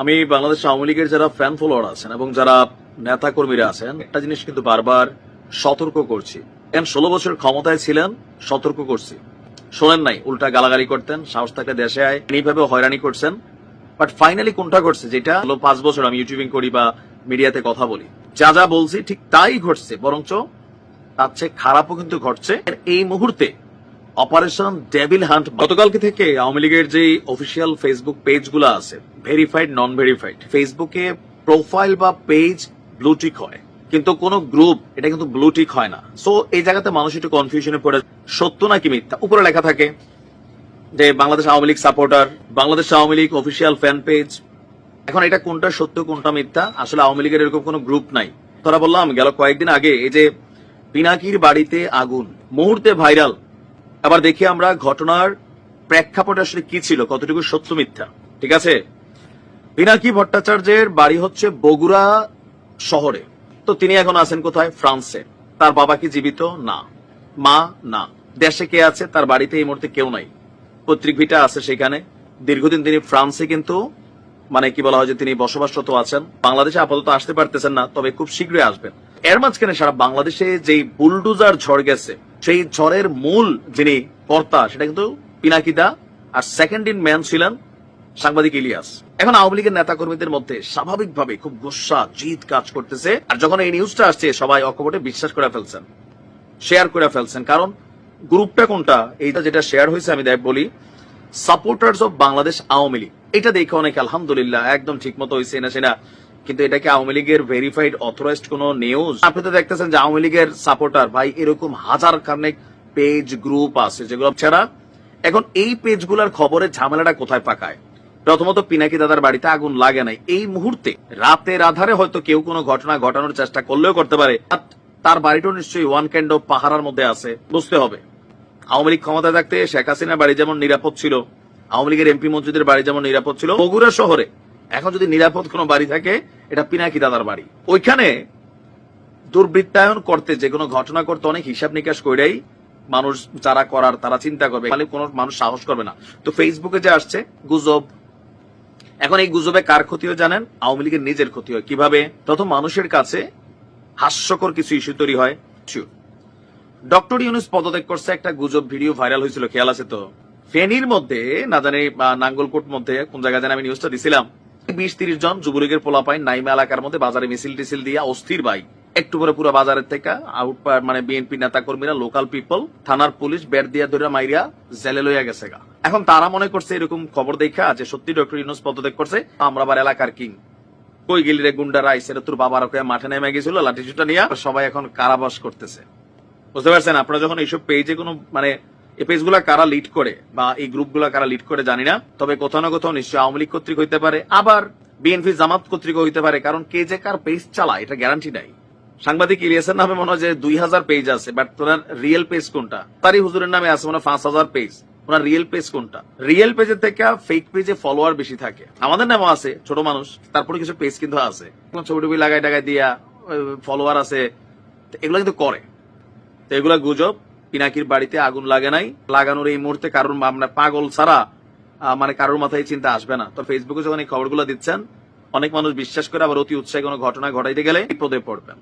আমি বাংলাদেশ আওয়ামী লীগের যারা ফ্যান ফলোয়ার আছেন এবং যারা নেতা কর্মীরা আছেন একটা জিনিস কিন্তু বারবার সতর্ক করছি। এন ষোলো বছর ক্ষমতায় ছিলেন সতর্ক করছি। শোনেন নাই উল্টা গালাগালি করতেন সাহস থাকলে দেশে আয় এইভাবে হয়রানি করছেন। বাট ফাইনালি কোনটা ঘটছে যেটা হলো পাঁচ বছর আমি ইউটিউবিং করি বা মিডিয়াতে কথা বলি। যা যা বলছি ঠিক তাই ঘটছে বরঞ্চ তার চেয়ে খারাপও কিন্তু ঘটছে। এই মুহূর্তে অপারেশন ডেভিল হান্ট গতকালকে থেকে আওয়ামী লীগের যে অফিসিয়াল ফেসবুক পেজগুলো আছে ভেরিফাইড নন ভেরিফাইড ফেসবুকে প্রোফাইল বা পেজ ব্লুটিক হয়। কিন্তু কোন গ্রুপ এটা কিন্তু ব্লুটিক হয় না। সো এই জায়গাতে মানুষ একটু কনফিউশনে পড়ে সত্য নাকি মিথ্যা? উপরে লেখা থাকে যে Bangladesh Awami League supporter Bangladesh Awami League official fan page এখন এটা কোনটা সত্য, কোনটা মিথ্যা? আসলে আওয়ামী লীগের এরকম কোনো গ্রুপ নাই। তারা বললাম, গেল কয়েকদিন আগে এই যে পিনাকির বাড়িতে আগুন, মুহূর্তে ভাইরাল আবার দেখি আমরা ঘটনার প্রেক্ষাপট আসলে কি ছিল, কতটুকু সত্য মিথ্যা। ঠিক আছে? পিনাকি ভট্টাচার্যের বাড়ি হচ্ছে বগুড়া শহরে। তো তিনি এখন আছেন কোথায়? ফ্রান্সে। তার বাবা কি জীবিত? না। মা? না। দেশে কে আছে? তার বাড়িতে এই মুহূর্তে কেউ নাই। পৈতৃক ভিটা আছে সেখানে। দীর্ঘদিন তিনি ফ্রান্সে কিন্তু মানে কি বলা হয় যে তিনি বসবাসরত আছেন। বাংলাদেশে আপাতত আসতে পারতেছেন না, তবে খুব শীঘ্রই আসবেন। এর মাঝখানে সারা বাংলাদেশে যেই বুলডুজার ঝড় গেছে সেই ঝড়ের মূল যিনি কর্তা, সেটা কিন্তু পিনাকিদা, আর সেকেন্ড ইন ম্যান ছিলেন সাংবাদিক ইলিয়াস। এখন আওয়ামী লীগের নেতা কর্মীদের মধ্যে স্বাভাবিকভাবে খুব গোসা জিত কাজ করতেছে, আর যখন এই নিউজটা আসছে, সবাই অকপটে বিশ্বাস করে ফেলছেন শেয়ার করে ফেলছেন, কারণ গ্রুপটা কোনটা, এইটা যেটা শেয়ার হয়েছে, আমি দেখ বলি সাপোর্টার্স অফ বাংলাদেশ আওয়ামী লীগ। এটা দেখে অনেক আলহামদুলিল্লাহ, একদম ঠিক মতো হয়েছে না সেনা। কিন্তু এটা কি আওয়ামী লীগের ভেরিফাইড অথরাইজড কোন নিউজ আপনি তো দেখতেছেন যে আওয়ামী লীগের সাপোর্টার ভাই, এরকম হাজার খানেক পেজ গ্রুপ আছে যেগুলো ছাড়া এখন এই পেজগুলোর খবরের ঝামেলাটা কোথায় পাকায়? প্রথমত পিনাকি দাদার বাড়িতে আগুন লাগে নাই। এই মুহূর্তে রাতের আধারে হয়তো কেউ কোনো ঘটনা ঘটানোর চেষ্টা করলেও করতে পারে। তার বাড়িটাও নিশ্চয়ই ওয়ান কাইন্ড অফ পাহারার মধ্যে আছে, বুঝতে হবে। আওয়ামী লীগ ক্ষমতায় থাকতে শেখ হাসিনার বাড়ি যেমন নিরাপদ ছিল, আওয়ামী লীগের এমপি মন্ত্রীদের বাড়ি যেমন নিরাপদ ছিল, বগুড়া শহরে এখন যদি নিরাপদ কোনো বাড়ি থাকে, এটা পিনাকি দাদার বাড়ি। ওইখানে দুর্বৃত্তায়ন করতে, যে কোনো ঘটনা করতে অনেক হিসাব নিকাশ করেই মানুষ যারা করার, তারা চিন্তা করবে। খালি কোনো মানুষ সাহস করবে না। তো ফেসবুকে যে আসছে, গুজব। এখন এই গুজবে কার ক্ষতি হয় জানেন? আওয়ামী লীগের নিজের ক্ষতি হয়। কীভাবে? প্রথম মানুষের কাছে হাস্যকর কিছু ইস্যু তৈরি হয়। ডক্টর ইউনুস পদত্যাগ করছে, একটা গুজব ভিডিও ভাইরাল হয়েছিল, খেয়াল আছে তো? ফেনীর মধ্যে, না জানি নাঙ্গলকোট মধ্যে, কোন জায়গায় জানি আমি নিউজটা দিছিলাম বিশ তিরিশ জন যুবলীগের পোলাপাইন নাইমা এলাকার মধ্যে বাজারে মিছিল টিছিল দিয়া অস্থির ভাই। একটু পরে পুরো বাজারের থেকে আউট মানে বিএনপি নেতা কর্মীরা লোকাল পিপল থানার পুলিশ বের দিয়া ধরে মাইরিয়া জেলে লইয়া গেছে গা। এখন তারা মনে করছে এরকম খবর দেখা যে সত্যি ডক্টর ইউনুস পদত্যাগ করছে আমরা আবার এলাকার কিং। কই গেলি রে গুন্ডারা আইসে রে তোর বাবার মাঠে নেমে গেছিল লাঠি চুটা নিয়ে সবাই এখন কারাবাস করতেছে। বুঝতে পারছেন? আপনারা যখন এইসব পেজে কোনো মানে এই পেজগুলা কারা লিড করে বা এই গ্রুপগুলা কারা লিড করে জানি না। তবে কোথাও না কোথাও নিশ্চয়ই আওয়ামী লীগ কর্তৃক হইতে পারে, আবার বিএনপি জামাত কর্তৃক হইতে পারে, কারণ কে যে কার পেজ চালায়, এটা গ্যারান্টি নাই। সাংবাদিক ইলিয়াসের নামে মনে হয় যে দুই হাজার পেজ আছে বাট তোনার রিয়েল পেজ কোনটা? তারই হুজুরের নামে আছে মনে পাঁচ হাজার পেজ ওনার রিয়েল পেজ কোনটা? রিয়েল পেজের থেকে ফেক পেজে ফলোয়ার বেশি থাকে। আমাদের নামও আছে, ছোট মানুষ, তারপরে কিছু পেজ কিন্তু আছে। ছবি টবি লাগাই টাগাই দিয়া ফলোয়ার আছে। এগুলো কিন্তু করে। তো এগুলা গুজব। পিনাকির বাড়িতে আগুন লাগে নাই। লাগানোর এই মুহূর্তে কারোর আমরা পাগল ছাড়া মানে কারোর মাথায় চিন্তা আসবে না। তো ফেসবুকে যখন এই খবরগুলো দিচ্ছেন, অনেক মানুষ বিশ্বাস করে আবার অতি উৎসাহে কোনো ঘটনা ঘটাইতে গেলে বিপদে পড়বেন।